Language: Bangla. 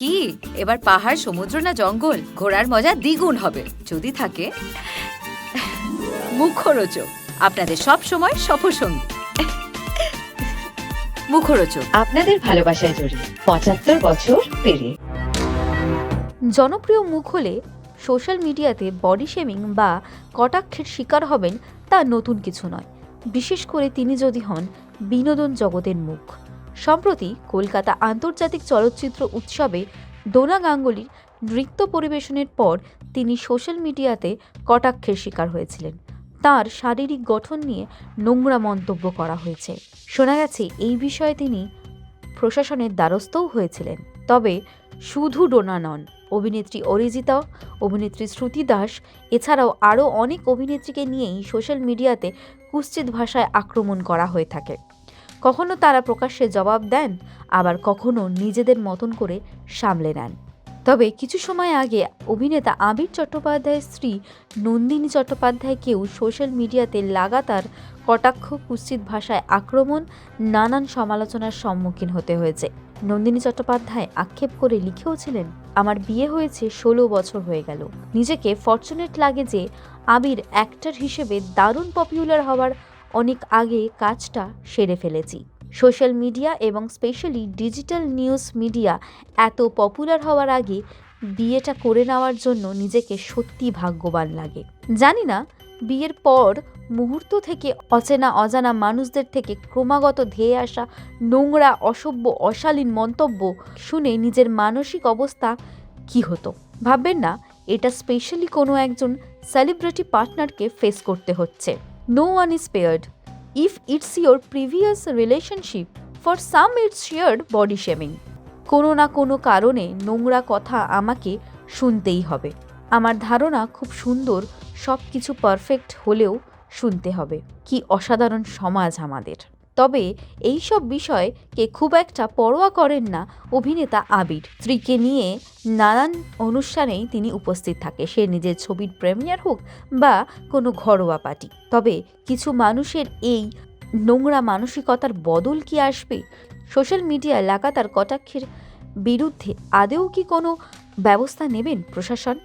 কি? এবার পাহাড় সমুদ্র না জঙ্গল? ঘোরার মজা দ্বিগুণ হবে। যদি থাকে মুখরোচক। আপনাদের সব সময় সফরসঙ্গী। মুখরোচক। আপনাদের ভালোবাসায় জড়িয়ে পঁচাত্তর বছর পেরিয়ে। জনপ্রিয় মুখ হলে সোশ্যাল মিডিয়াতে বডি শেমিং বা কটাক্ষের শিকার হবেন তা নতুন কিছু নয়। বিশেষ করে তিনি যদি হন বিনোদন জগতের মুখ। সম্প্রতি কলকাতা আন্তর্জাতিক চলচ্চিত্র উৎসবে ডোনা গাঙ্গুলির নৃত্য পরিবেশনের পর তিনি সোশ্যাল মিডিয়াতে কটাক্ষের শিকার হয়েছিলেন। তার শারীরিক গঠন নিয়ে নোংরা মন্তব্য করা হয়েছে। শোনা গেছে, এই বিষয়ে তিনি প্রশাসনের দ্বারস্থও হয়েছিলেন। তবে শুধু ডোনা নন, অভিনেত্রী অরিজিতা, অভিনেত্রী শ্রুতি দাস, এছাড়াও আরও অনেক অভিনেত্রীকে নিয়েই সোশ্যাল মিডিয়াতে কুৎসিত ভাষায় আক্রমণ করা হয়ে থাকে। কখনো তারা প্রকাশ্যে জবাব দেন, আবার কখনো নিজেদের মতন করে সামলে নেন। তবে কিছু সময় আগে অভিনেতা আবির চট্টোপাধ্যায়ের স্ত্রী নন্দিনী চট্টোপাধ্যায়কেও সোশ্যাল মিডিয়াতে লাগাতার কটাক্ষ, কুৎসিত ভাষায় আক্রমণ, নানান সমালোচনার সম্মুখীন হতে হয়েছে। নন্দিনী চট্টোপাধ্যায় আক্ষেপ করে লিখেওছিলেন, আমার বিয়ে হয়েছে ষোলো বছর হয়ে গেল। নিজেকে ফর্চুনেট লাগে যে আবির অ্যাক্টর হিসেবে দারুণ পপুলার হওয়ার অনেক আগে কাজটা সেরে ফেলেছি। সোশ্যাল মিডিয়া এবং স্পেশালি ডিজিটাল নিউজ মিডিয়া এত পপুলার হওয়ার আগে বিয়েটা করে নেওয়ার জন্য নিজেকে সত্যি ভাগ্যবান লাগে। জানি না, বিয়ের পর মুহূর্ত থেকে অচেনা অজানা মানুষদের থেকে ক্রমাগত ধেয়ে আসা নোংরা, অসভ্য, অশালীন মন্তব্য শুনে নিজের মানসিক অবস্থা কি হতো? ভাববেন না, এটা স্পেশালি কোনো একজন সেলিব্রিটি পার্টনারকে ফেস করতে হচ্ছে। No one is paired if it's your previous relationship for some it's shared body shaming কোনো না কোনো কারণে নোংরা কথা আমাকে শুনতেই হবে। আমার ধারণা খুব সুন্দর সব কিছু পারফেক্ট হলেও শুনতে হবে। কি অসাধারণ সমাজ আমাদের। তবে এই সব বিষয়কে খুব একটা পরোয়া করেন না অভিনেতা আবির। স্ত্রীকে নিয়ে নানান অনুষ্ঠানেই তিনি উপস্থিত থাকে, সে নিজের ছবির প্রেমিয়ার হোক বা কোনো ঘরোয়া পার্টি। তবে কিছু মানুষের এই নোংরা মানসিকতার বদল কি আসবে? সোশ্যাল মিডিয়ায় লাগাতার কটাক্ষের বিরুদ্ধে আদেও কি কোনো ব্যবস্থা নেবেন প্রশাসন?